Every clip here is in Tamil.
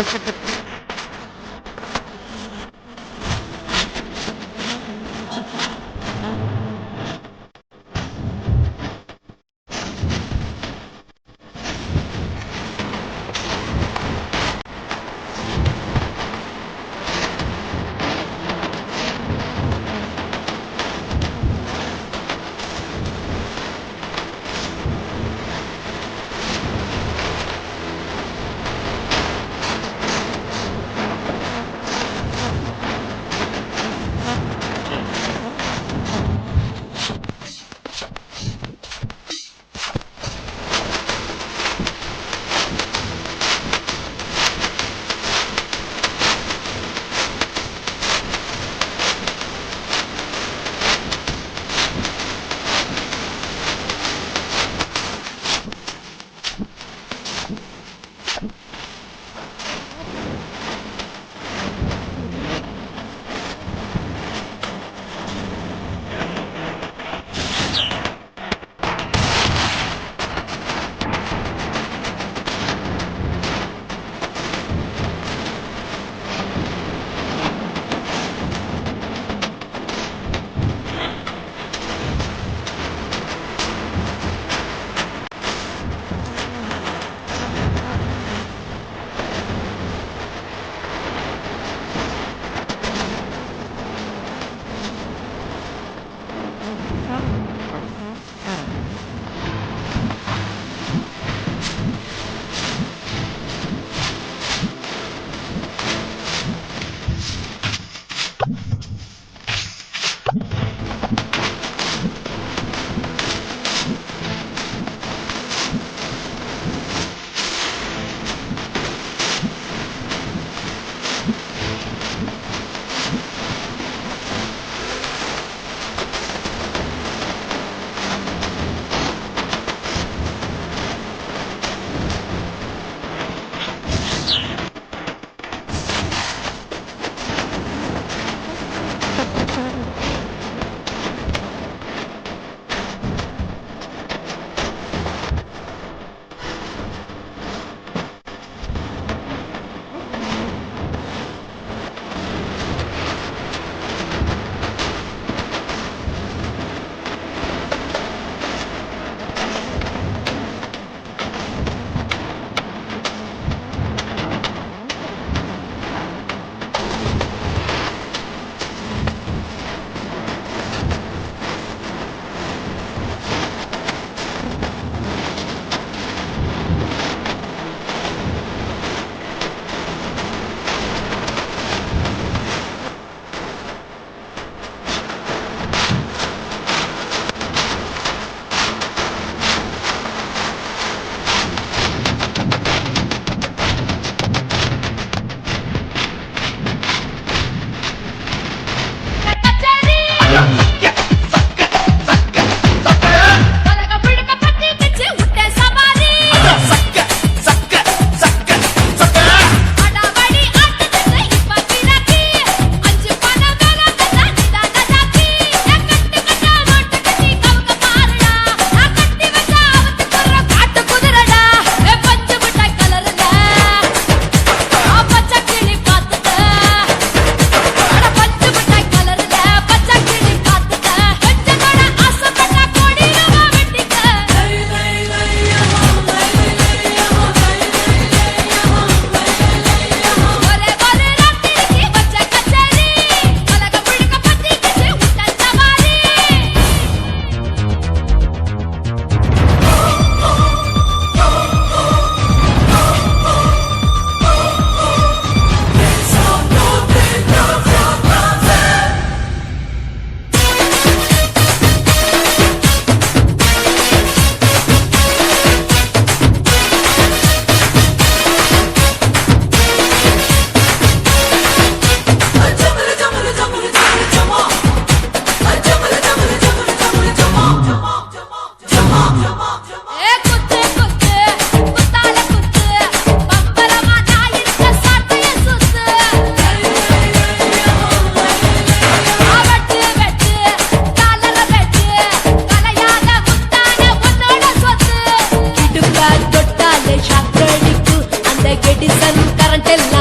Ha ha ha. Medicine current ಎಲ್ಲ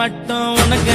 மட்டும் உனக்கு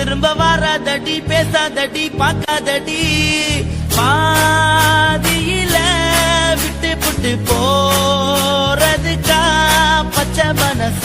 திரும்ப வராதடி பேசாதடி பார்க்காதடி. பாதியில விட்டு புட்டு போறதுக்கா பச்சை மனச.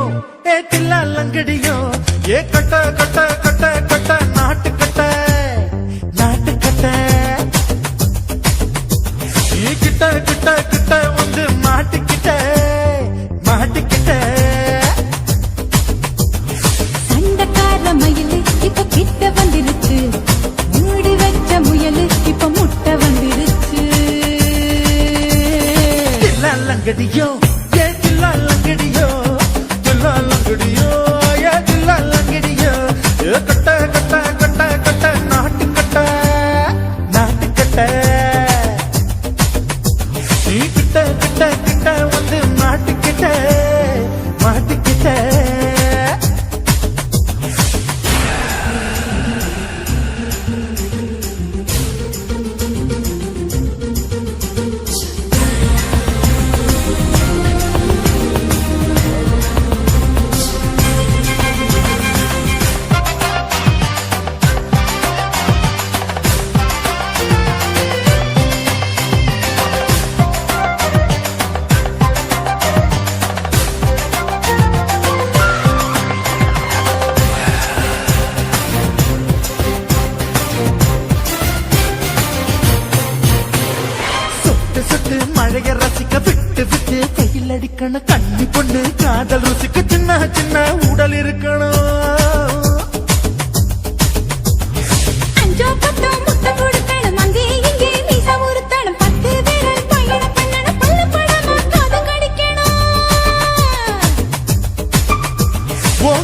அழக ரசிக்க விட்டு விட்டு கையில் அடிக்கணும் கண்ணி பொண்ணு காதல் ருசிக்க சின்ன சின்ன உடல் இருக்கணும்.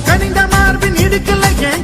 கனிந்த மார்பின் இடுக்கல ஏன்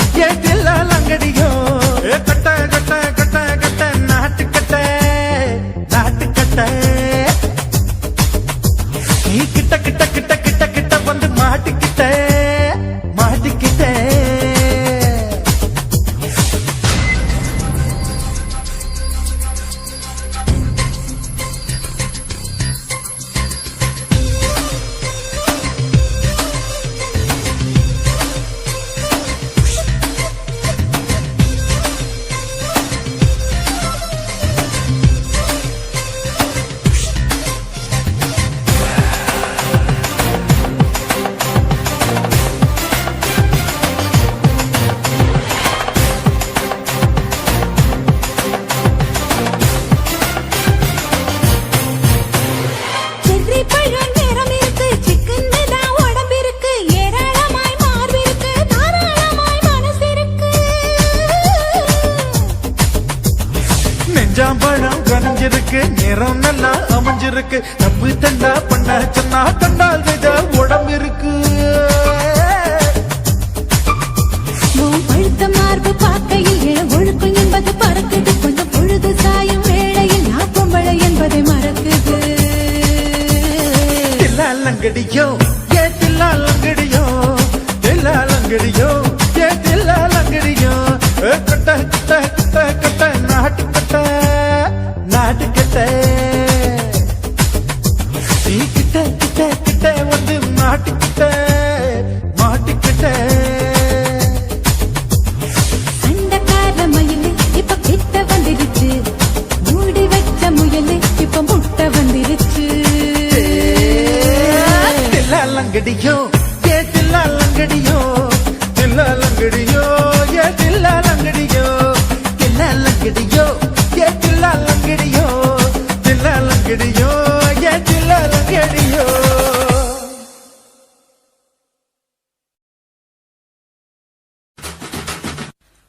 radio. லங்கடியோ ஏ தில்லா லங்கடியோ தில்லா லங்கடியோ ஏ தில்லா லங்கடியோ தில்லா லங்கடியோ ஏ தில்லா லங்கடியோ தில்லா லங்கடியோ ஏ தில்லா லங்கடியோ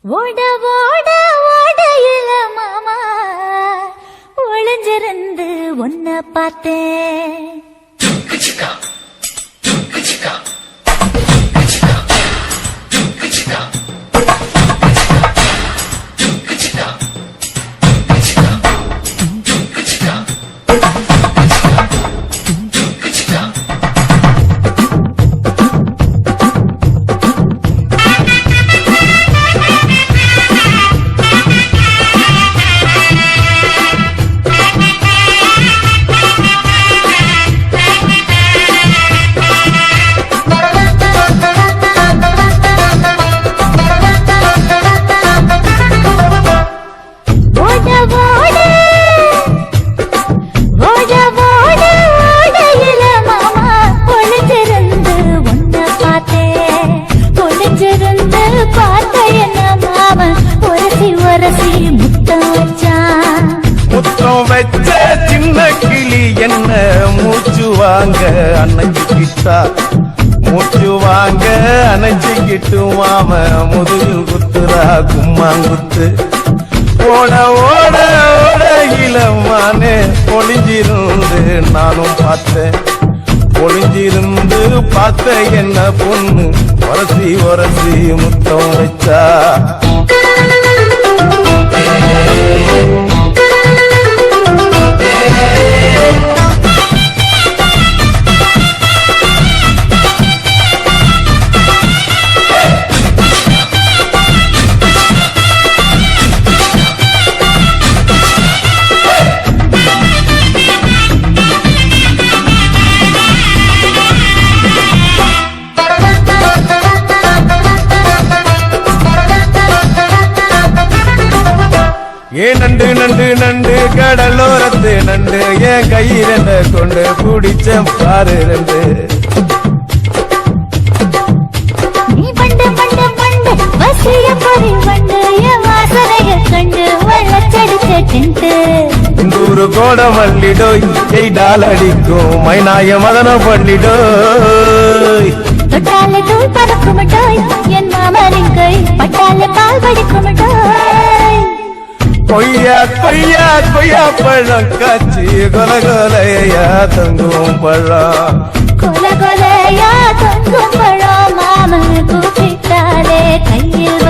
ஓட ஓட ஓடையில மாமா ஒளிஞ்சிருந்து உன்னை பார்த்தேன். வாங்க அணைச்சிக்கிட்டா மூச்சு வாங்க அணைச்சிக்கிட்டு மாம முதுகில் குத்துரா கும்மாங்குத்து. ஓட ஓட ஓட இளமானே ஒளிஞ்சிருந்து நானும் பார்த்தேன். ஒளிஞ்சிருந்து பார்த்த என்ன பொண்ணு? உரசி உரசி முத்தம் வச்சா. நண்டு கடலோரத்து நண்டு என் கையில கொண்டு பிடிச்ச பாரு ரெண்டு நீ பண்டு பண்டு பண்டு வசிய பறி வண்டு என் வாசனைய கண்டு வள்ளச்சடிச்ச டென்ட்டு இந்தூரு கோட மல்லிடோய் எய்டால் அடிக்கும் மைனாய மதன பள்ளிடோய் தொட்டாலே தூள் பறக்குமட்டோய் என் மாமரின் கை பட்டாலே பால் படிக்குமட்டோய் கொய்யா கொய்யா கொய்யா பழம் காட்சி கொல கொலையா தங்கும் பழம். கொல கொலையா தொங்கும் பழம் மாமன் கூப்பிட்டாலே கையில்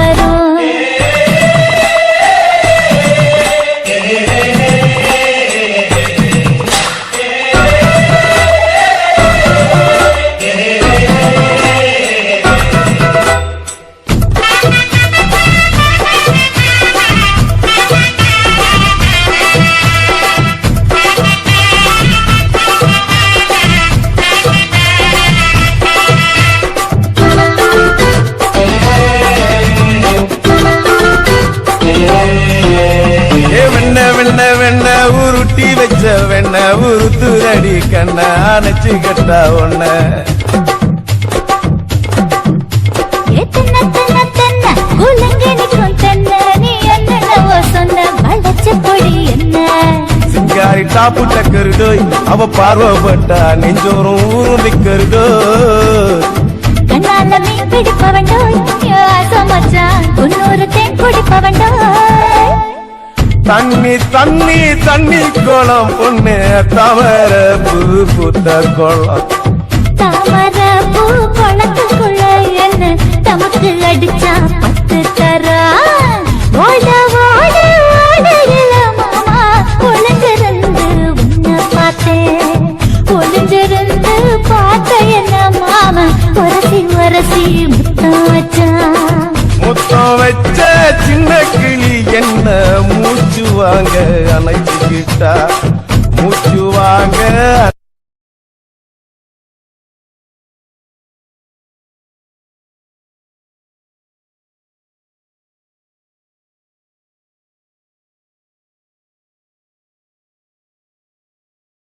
வெண்ண உருத்துரடி கண்ண அணைச்சு கட்டா ஒன்ன சிங்காரி டாப்பு டக்கருடோய் அவ பார்வப்பட்டா நெஞ்சோறும் ஊரும் நிக்கருடோய் கண்ணால மீன் பிடிப்பவண்டோய் மச்சான் உன்னொரு தேன் குடிப்பவண்டோய் தண்ணி தண்ணி தண்ணி குளம் பொண்ணு தவற புது புத்த குளம் தவற பூ குளத்துக்குள்ள என்ன? தமக்கு அடிச்சா வாங்க